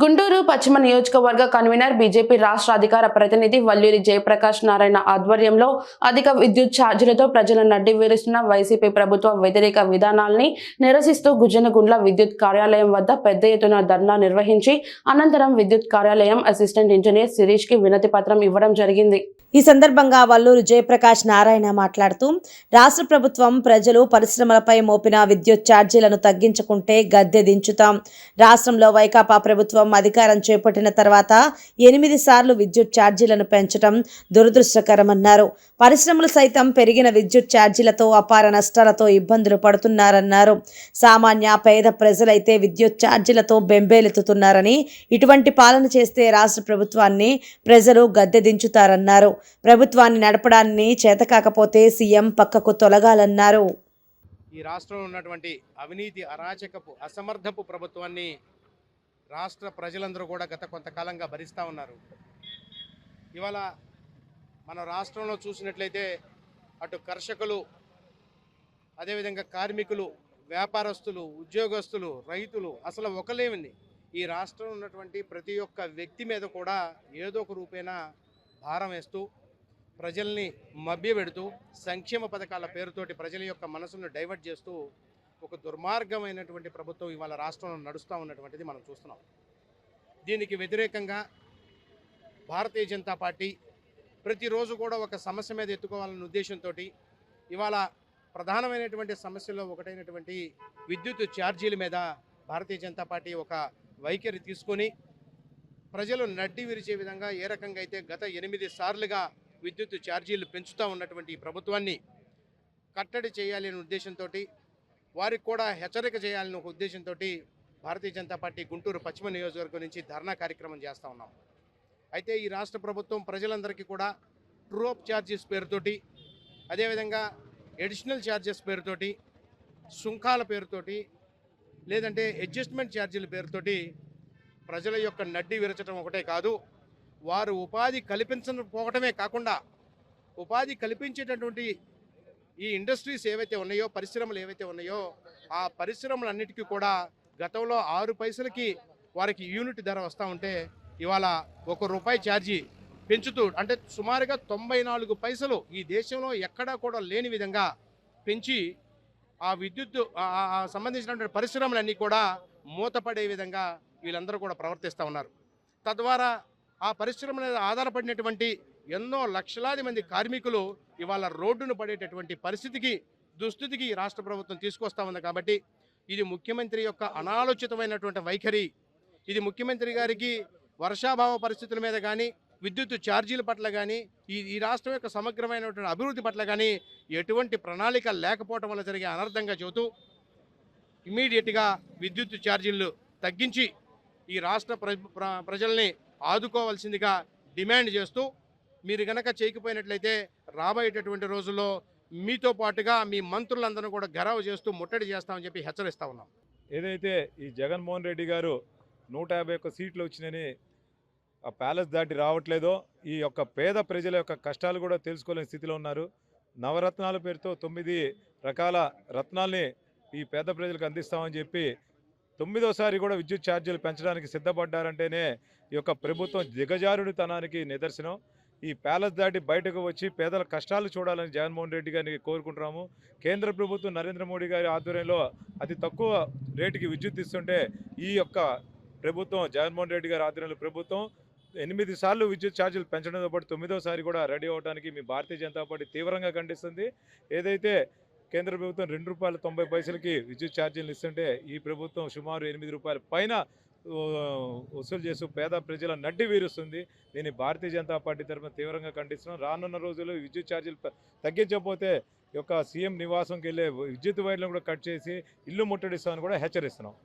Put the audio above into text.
గుంటూరు పశ్చిమ నియోజకవర్గ convener BJP రాష్ట్ర అధికార ప్రతినిధి వల్లూరి జయప్రకాష్ నారాయణ ఆధ్వర్యంలో అధిక విద్యుత్ ఛార్జీలతో ప్రజలను నడ్డివేరుస్తున్న వైసీపీ ప్రభుత్వ వ్యతిరేక విధానాల్ని నిరసిస్తూ గుజ్జనగుండ్ల విద్యుత్ కార్యాలయం వద్ద పెద్ద ఎత్తున ధర్నా నిర్వహించి అనంతరం విద్యుత్ కార్యాలయం అసిస్టెంట్ ఇంజనీర్ శిరీష్కి వినతి పత్రం ఇవ్వడం జరిగింది. ఈ సందర్భంగా వల్లూరు జయప్రకాష్ నారాయణ మాట్లాడుతూ రాష్ట్ర ప్రభుత్వం ప్రజలు పరిశ్రమలపై మోపిన విద్యుత్ ఛార్జీలను తగ్గించుకుంటే గద్దె దించుతాం. రాష్ట్రంలో వైకాపా ప్రభుత్వం అధికారం చేపట్టిన తర్వాత ఎనిమిది సార్లు విద్యుత్ ఛార్జీలను పెంచడం దురదృష్టకరమన్నారు. పరిశ్రమలు సైతం పెరిగిన విద్యుత్ ఛార్జీలతో అపార నష్టాలతో ఇబ్బందులు పడుతున్నారన్నారు. సామాన్య పేద ప్రజలైతే విద్యుత్ ఛార్జీలతో బెంబేలెత్తుతున్నారని ఇటువంటి పాలన చేస్తే రాష్ట్ర ప్రభుత్వాన్ని ప్రజలు గద్దె దించుతారన్నారు. ప్రభుత్వాన్ని నడపడాన్ని చేతకాకపోతే సీఎం పక్కకు తొలగాలన్నారు. ఈ రాష్ట్రంలో ఉన్నటువంటి అవినీతి అరాచకపు అసమర్థపు ప్రభుత్వాన్ని రాష్ట్ర ప్రజలందరూ కూడా గత కొంతకాలంగా భరిస్తూ ఉన్నారు. ఇవాళ మన రాష్ట్రంలో చూసినట్లయితే అటు కర్షకులు అదేవిధంగా కార్మికులు వ్యాపారస్తులు ఉద్యోగస్తులు రైతులు అసలు ఒకలేమింది ఈ రాష్ట్రంలో ఉన్నటువంటి ప్రతి ఒక్క వ్యక్తి మీద కూడా ఏదో ఒక రూపేణా భారం వేస్తూ ప్రజల్ని మభ్యపెడుతూ సంక్షేమ పథకాల పేరుతోటి ప్రజల యొక్క మనసును డైవర్ట్ చేస్తూ ఒక దుర్మార్గమైనటువంటి ప్రభుత్వం ఇవాళ రాష్ట్రంలో నడుస్తూ ఉన్నటువంటిది మనం చూస్తున్నాం. దీనికి వ్యతిరేకంగా భారతీయ జనతా పార్టీ ప్రతిరోజు కూడా ఒక సమస్య మీద ఎత్తుకోవాలన్న ఉద్దేశంతో ఇవాళ ప్రధానమైనటువంటి సమస్యలో ఒకటైనటువంటి విద్యుత్ ఛార్జీల మీద భారతీయ జనతా పార్టీ ఒక వైఖరి తీసుకొని ప్రజలు నడ్డి విరిచే విధంగా ఏ రకంగా అయితే గత ఎనిమిది సార్లుగా విద్యుత్ ఛార్జీలు పెంచుతూ ఉన్నటువంటి ఈ ప్రభుత్వాన్ని కట్టడి చేయాలి అనే ఉద్దేశంతో వారికి కూడా హెచ్చరిక చేయాలని ఒక ఉద్దేశంతో భారతీయ జనతా పార్టీ గుంటూరు పశ్చిమ నియోజకవర్గం నుంచి ధర్నా కార్యక్రమం చేస్తూ ఉన్నాం. అయితే ఈ రాష్ట్ర ప్రభుత్వం ప్రజలందరికీ కూడా ట్రూఅప్ ఛార్జెస్ పేరుతోటి అదేవిధంగా ఎడిషనల్ ఛార్జెస్ పేరుతోటి సుంకాల పేరుతోటి లేదంటే అడ్జస్ట్మెంట్ ఛార్జీల పేరుతోటి ప్రజల యొక్క నడ్డి విరచడం ఒకటే కాదు వారు ఉపాధి కల్పించకపోవటమే కాకుండా ఉపాధి కల్పించేటటువంటి ఈ ఇండస్ట్రీస్ ఏవైతే ఉన్నాయో పరిశ్రమలు ఏవైతే ఉన్నాయో ఆ పరిశ్రమలన్నిటికీ కూడా గతంలో ఆరు పైసలకి వారికి యూనిట్ ధర వస్తూ ఉంటే ఇవాళ ఒక రూపాయి ఛార్జీ పెంచుతూ అంటే సుమారుగా తొంభై నాలుగు పైసలు ఈ దేశంలో ఎక్కడా కూడా లేని విధంగా పెంచి ఆ విద్యుత్ సంబంధించినటువంటి పరిశ్రమలన్నీ కూడా మూతపడే విధంగా వీళ్ళందరూ కూడా ప్రవర్తిస్తూ ఉన్నారు. తద్వారా ఆ పరిశ్రమ మీద ఆధారపడినటువంటి ఎన్నో లక్షలాది మంది కార్మికులు ఇవాళ రోడ్డును పడేటటువంటి పరిస్థితికి దుస్థితికి రాష్ట్ర ప్రభుత్వం తీసుకొస్తా ఉంది కాబట్టి ఇది ముఖ్యమంత్రి యొక్క అనాలోచితమైనటువంటి వైఖరి. ఇది ముఖ్యమంత్రి గారికి వర్షాభావ పరిస్థితుల మీద కానీ విద్యుత్ ఛార్జీల పట్ల కానీ ఈ ఈ రాష్ట్రం యొక్క సమగ్రమైనటువంటి అభివృద్ధి పట్ల కానీ ఎటువంటి ప్రణాళిక లేకపోవటం వల్ల జరిగే అనర్థంగా చెబుతూ ఇమీడియట్గా విద్యుత్ ఛార్జీలు తగ్గించి ఈ రాష్ట్ర ప్ర ప్ర- ప్రజల్ని ఆదుకోవాల్సిందిగా డిమాండ్ చేస్తూ మీరు గనక చేయకపోయినట్లయితే రాబోయేటటువంటి రోజుల్లో మీతో పాటుగా మీ మంత్రులందరూ కూడా గరావు చేస్తూ ముట్టడి చేస్తామని చెప్పి హెచ్చరిస్తా ఉన్నాం. ఏదైతే ఈ జగన్మోహన్ రెడ్డి గారు నూట యాభై ఒక్క సీట్లు వచ్చినని ఆ ప్యాలెస్ దాటి రావట్లేదో ఈ యొక్క పేద ప్రజల యొక్క కష్టాలు కూడా తెలుసుకోలేని స్థితిలో ఉన్నారు. నవరత్నాల పేరుతో తొమ్మిది రకాల రత్నాల్ని ఈ పేద ప్రజలకు అందిస్తామని చెప్పి తొమ్మిదోసారి కూడా విద్యుత్ ఛార్జీలు పెంచడానికి సిద్ధపడ్డారంటేనే ఈ యొక్క ప్రభుత్వం దిగజారుడితనానికి నిదర్శనం. ఈ ప్యాలెస్ దాటి బయటకు వచ్చి పేదల కష్టాలు చూడాలని జగన్మోహన్ రెడ్డి గారిని కోరుకుంటున్నాము. కేంద్ర ప్రభుత్వం నరేంద్ర మోడీ గారి ఆధ్వర్యంలో అతి తక్కువ రేటుకి విద్యుత్ ఇస్తుంటే ఈ యొక్క ప్రభుత్వం జగన్మోహన్ రెడ్డి గారి ఆధ్వర్యంలో ప్రభుత్వం ఎనిమిది సార్లు విద్యుత్ ఛార్జీలు పెంచడంతో పాటు తొమ్మిదోసారి కూడా రెడీ అవడానికి మీ భారతీయ జనతా పార్టీ తీవ్రంగా ఖండిస్తుంది. ఏదైతే కేంద్ర ప్రభుత్వం రెండు రూపాయల తొంభై పైసలకి విద్యుత్ ఛార్జీలు ఇస్తుంటే ఈ ప్రభుత్వం సుమారు ఎనిమిది రూపాయల పైన వసూలు చేస్తూ పేద ప్రజల నడ్డి వీరుస్తుంది. దీన్ని భారతీయ జనతా పార్టీ తరఫున తీవ్రంగా ఖండిస్తున్నాం. రానున్న రోజుల్లో విద్యుత్ ఛార్జీలు తగ్గించకపోతే ఈ యొక్క సీఎం నివాసంకి వెళ్ళే విద్యుత్ వైర్లను కూడా కట్ చేసి ఇల్లు ముట్టడిస్తామని కూడా హెచ్చరిస్తున్నాం.